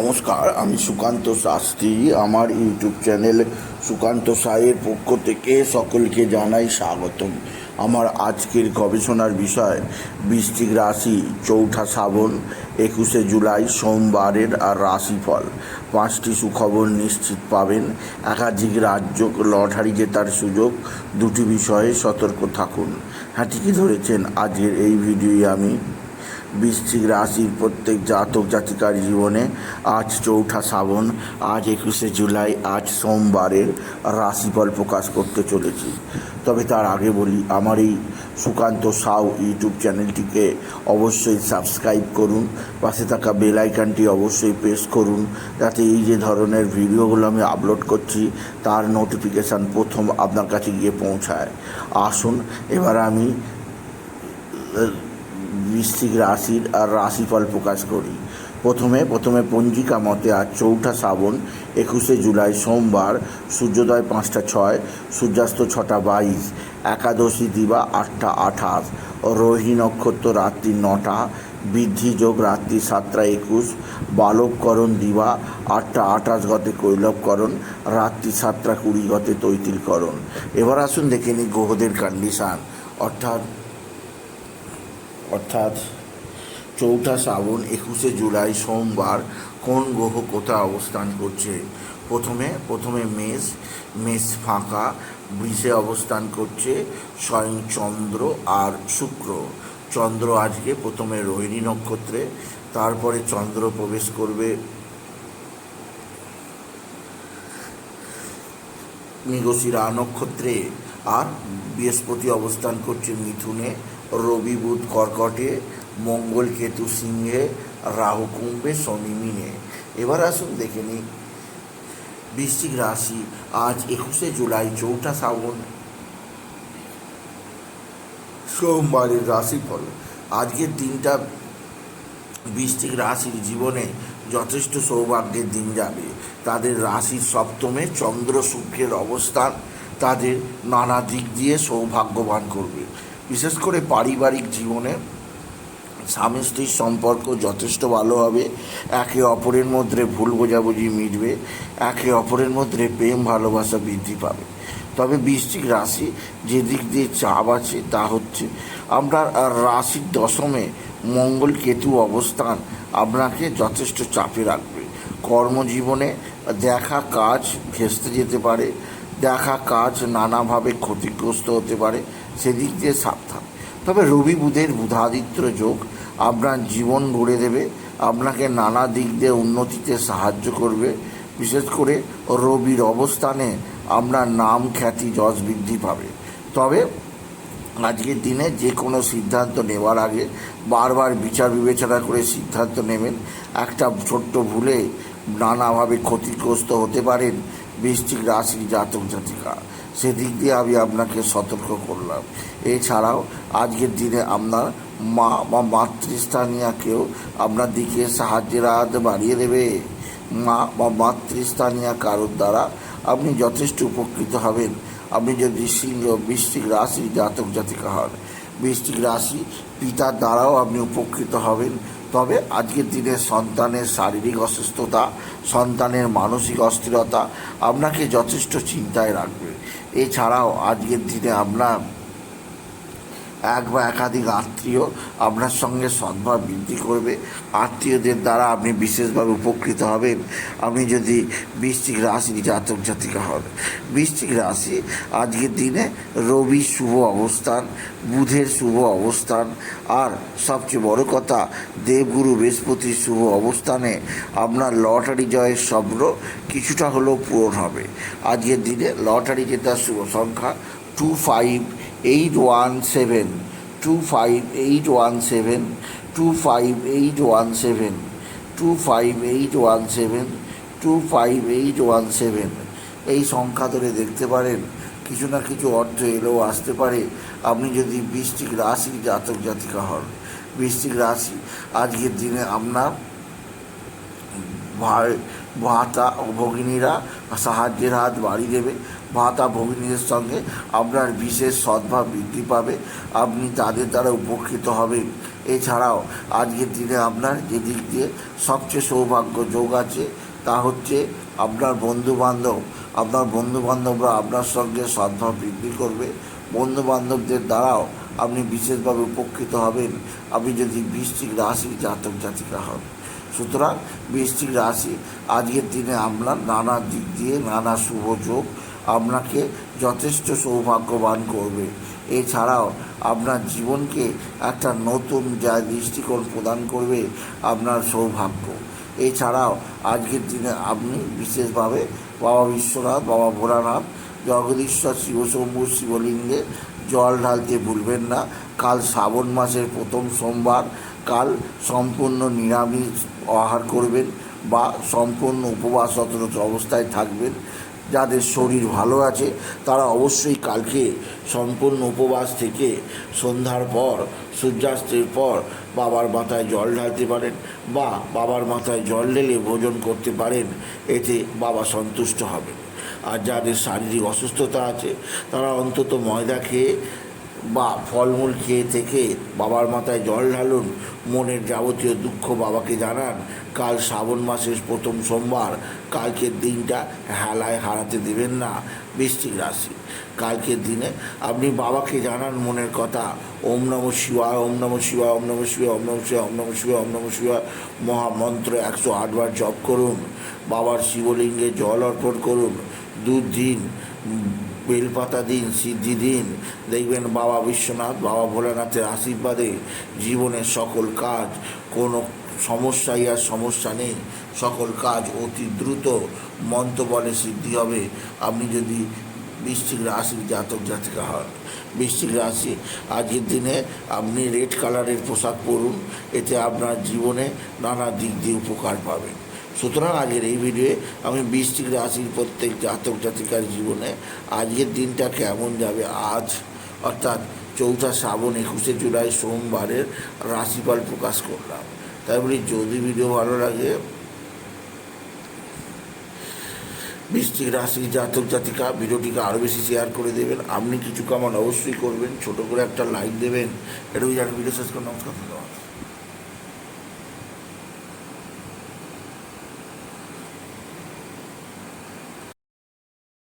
নমস্কার, আমি সুকান্ত শাস্ত্রী। আমার ইউটিউব চ্যানেল সুকান্ত সাইয়ের পক্ষ থেকে সকলকে জানাই স্বাগতম। আমার আজকের গবেষণার বিষয়, বৃশ্চিক রাশি, চৌঠা শ্রাবণ, একুশে জুলাই, সোমবারের আর রাশিফল। পাঁচটি সুখবর নিশ্চিত পাবেন। একাধিক রাজ্য লটারি জেতার সুযোগ। দুটি বিষয়ে সতর্ক থাকুন। হ্যাঁ ঠিকই ধরেছেন। আজকের এই ভিডিওয়ে আমি বৃশ্চিক রাশির প্রত্যেক জাতক জাতিকার জীবনে আজ চৌঠা শ্রাবণ, আজ একুশে জুলাই, আজ সোমবারের রাশিফল প্রকাশ করতে চলেছি। তবে তার আগে বলি, আমার এই সুকান্ত সাউ ইউটিউব চ্যানেলটিকে অবশ্যই সাবস্ক্রাইব করুন, পাশে থাকা বেল আইকনটি অবশ্যই প্রেস করুন, যাতে এই যে ধরনের ভিডিওগুলো আমি আপলোড করছি, তার নোটিফিকেশান প্রথম আপনার কাছে গিয়ে পৌঁছায়। আসুন, এবার আমি বৃশ্চিক রাশির আর রাশিফল প্রকাশ করি। প্রথমে প্রথমে পঞ্জিকা মতে আজ চৌঠা শ্রাবণ, একুশে জুলাই সোমবার, সূর্যোদয় পাঁচটা ছয়, সূর্যাস্ত ছটা বাইশ, একাদশী দিবা আটটা আঠাশ, রোহিণী নক্ষত্র রাত্রি নটা, বৃদ্ধি যোগ রাত্রি সাতটা একুশ, বালবকরণ দিবা আটটা আঠাশ গতে কৈলবকরণ, রাত্রি সাতটা কুড়ি গতে তৈতিলকরণ। এবার আসুন দেখে নিই গ্রহদের কন্ডিশান অর্থাৎ অর্থাৎ চৌঠা শ্রাবণ একুশে জুলাই সোমবার কোন গ্রহ কোথায় অবস্থান করছে? প্রথমে প্রথমে মেষ মেষ ফাঁকা, বৃষে অবস্থান করছে, স্বয়ং চন্দ্র আর শুক্র। চন্দ্র আজকে প্রথমে রোহিণী নক্ষত্রে, তারপরে চন্দ্র প্রবেশ করবে মৃগশিরা নক্ষত্রে। আর বৃহস্পতি অবস্থান করছে মিথুনে, রবি বুধ কর্কটে, মঙ্গল কেতু সিংহে, রাহু কুম্ভে, শনি মিনে। এবার আসুন দেখে নিই। বৃশ্চিক রাশি, আজ একুশে জুলাই, চৌঠা শ্রাবণ। সোমবারের রাশিফল। আজকের দিনটা বৃষ্টিক রাশির জীবনে যথেষ্ট সৌভাগ্যের দিন যাবে। তাদের রাশির সপ্তমে চন্দ্র শুক্রের অবস্থান। তাদের নানা দিক দিয়ে সৌভাগ্যবান করবে। বিশেষ করে পারিবারিক জীবনে স্বামী স্ত্রীর সম্পর্ক যথেষ্ট ভালো হবে। একে অপরের মধ্যে ভুল বোঝাবুঝি মিটবে। একে অপরের মধ্যে প্রেম, ভালোবাসা বৃদ্ধি পাবে। তবে বৃশ্চিক রাশি যে দিক দিয়ে চাপ আছে তা হচ্ছে আমরা রাশির দশমে মঙ্গল কেতু অবস্থান আপনাকে যথেষ্ট চাপে রাখবে। কর্মজীবনে দেখা, কাজ ভেস্তে যেতে পারে। দেখা কাজ নানাভাবে ক্ষতিগ্রস্ত হতে পারে, সেদিক দিয়ে সাবধান। তবে রবি বুধের বুধাদিত্য যোগ আপনার জীবন গড়ে দেবে, আপনাকে নানা দিক দিয়ে উন্নতিতে সাহায্য করবে। বিশেষ করে রবির অবস্থানে আপনার নাম খ্যাতি যশ বৃদ্ধি পাবে। তবে আজকের দিনে যে কোনো সিদ্ধান্ত নেওয়ার আগে বারবার বিচার বিবেচনা করে সিদ্ধান্ত নেবেন। একটা ছোট্ট ভুলে নানাভাবে ক্ষতিগ্রস্ত হতে পারেন বৃষ্টিক রাশির জাতক জাতিকা। সেদিক দিয়ে আমি আপনাকে সতর্ক করলাম। এছাড়াও, আজকের দিনে আপনার মা বা মাতৃস্থানীয়কেও আপনার দিকে সাহায্যের হাত বাড়িয়ে দেবে। মা বা মাতৃস্থানীয় কারোর দ্বারা আপনি যথেষ্ট উপকৃত হবেন। আপনি যদি সিংহ বৃষ্টিক রাশির জাতক জাতিকা হন বৃষ্টিক রাশি পিতার দ্বারাও আপনি উপকৃত হবেন। তবে আজকের দিনে সন্তানের শারীরিক অসুস্থতা, সন্তানের মানসিক অস্থিরতা আপনাকে যথেষ্ট চিন্তায় রাখবে। এছাড়াও আজকের দিনে আপনার এক বা একাধিক আত্মীয় আপনার সঙ্গে সদ্ভাব বৃদ্ধি করবে। আত্মীয়দের দ্বারা আপনি বিশেষভাবে উপকৃত হবেন। আপনি যদি বৃশ্চিক রাশির জাতক জাতিকা হন। বৃশ্চিক রাশি আজকের দিনে রবি শুভ অবস্থান, বুধের শুভ অবস্থান। আর সবচেয়ে বড় কথা, দেবগুরু বৃহস্পতির শুভ অবস্থানে আপনার লটারি জয়ের স্বপ্ন কিছুটা হলেও পূরণ হবে। আজকের দিনে লটারি জেতার শুভ সংখ্যা two five eight one seven two five eight one seven two five eight one seven two five eight one seven two five eight one seven এই সংখ্যা ধরে দেখতে পারেন, কিছু না কিছু অর্থ এলেও আসতে পারে। আপনি যদি বৃষ্টিক রাশি জাতক জাতিকা হন বৃষ্টিক রাশি আজকের দিনে আপনার ভাতা ও ভগিনীরা সাহায্যের হাত বাড়িয়ে দেবে। ভাতা ভগিনীদের সঙ্গে আপনার বিশেষ সদ্ভাব বৃদ্ধি পাবে। আপনি তাদের দ্বারা উপকৃত হবেন। এছাড়াও আজকের দিনে আপনার যে দিক দিয়ে সবচেয়ে সৌভাগ্য যোগ আছে, তা হচ্ছে আপনার বন্ধু বান্ধব আপনার বন্ধু বান্ধবরা আপনার সঙ্গে সদ্ভাব বৃদ্ধি করবে। বন্ধু বান্ধবদের দ্বারাও আপনি বিশেষভাবে উপকৃত হবেন। আপনি যদি বৃশ্চিক রাশির জাতক জাতিকা হন। সুতরাং বৃশ্চিক রাশি আজকের দিনে আপনার নানা দিক দিয়ে নানা শুভ যোগ আপনাকে যথেষ্ট সৌভাগ্যবান করবে। এছাড়াও আপনার জীবনকে একটা নতুন যা দৃষ্টিকোণ প্রদান করবে আপনার সৌভাগ্য। এছাড়াও আজকের দিনে আপনি বিশেষভাবে বাবা বিশ্বনাথ, বাবা ভোলানাথ, জগদীশ্বর, শিবশম্ভু, শিবলিঙ্গে জল ঢালতে ভুলবেন না। কাল শ্রাবণ মাসের প্রথম সোমবার, কাল সম্পূর্ণ নিরামিষ আহার করবেন বা সম্পূর্ণ উপবাসরত অবস্থায় থাকবেন। যাদের শরীর ভালো আছে, তারা অবশ্যই কালকে সম্পূর্ণ উপবাস থেকে সন্ধ্যার পর, সূর্যাস্তের পর বাবার মাথায় জল ঢালতে পারেন বা বাবার মাথায় জল ঢেলে ভোজন করতে পারেন, এতে বাবা সন্তুষ্ট হবে আর যাদের শারীরিক অসুস্থতা আছে, তারা অন্তত ময়দা খেয়ে বা ফলমূল খেয়ে থেকে বাবার মাথায় জল ঢালুন, মনের যাবতীয় দুঃখ বাবাকে জানান, কাল শ্রাবণ মাসের প্রথম সোমবার, কালকের দিনটা হেলায় হারাতে দেবেন না বৃষ্টিক রাশি। কালকের দিনে আপনি বাবাকে জানান মনের কথা, ওম নম শিবায়, ওম নম শিবায়, ওম নম শিবায়, ওম নম শিবায়, ওম নম শিবায়, ওম নম শিবায়, মহামন্ত্র একশো আটবার জপ করুন, বাবার শিবলিঙ্গে জল অর্পণ করুন, দুধ দিন বেলপাতা দিন, সিদ্ধি দিন। দেখবেন বাবা বিশ্বনাথ, বাবা ভোলানাথের আশীর্বাদে জীবনের সকল কাজ, কোনো সমস্যাই আর সমস্যা নেই। সকল কাজ অতি দ্রুত মন্ত্র বলে সিদ্ধি হবে। আপনি যদি বৃশ্চিক রাশির জাতক, জাতিকা হন, বৃশ্চিক রাশি, আজকের দিনে আপনি রেড কালারের পোশাক পরুন। এতে আপনার জীবনে নানা দিক দিয়ে উপকার পাবেন। সুতরাং আজকের এই ভিডিওয়ে আমি বৃষ্টিক রাশির প্রত্যেক জাতক জাতিকার জীবনে আজকের দিনটা কেমন যাবে, আজ অর্থাৎ চৌঠা শ্রাবণ একুশে জুলাই সোমবারের রাশিফল প্রকাশ করলাম। তাই বলি, যদি ভিডিও ভালো লাগে বৃষ্টিক রাশি জাতক জাতিকা ভিডিওটিকে আরও বেশি শেয়ার করে দেবেন। আপনি কিছু কামান অবশ্যই করবেন, ছোট করে একটা লাইক দেবেন। এটুকু জানি ভিডিও শেষ করে নমস্কার, ধন্যবাদ।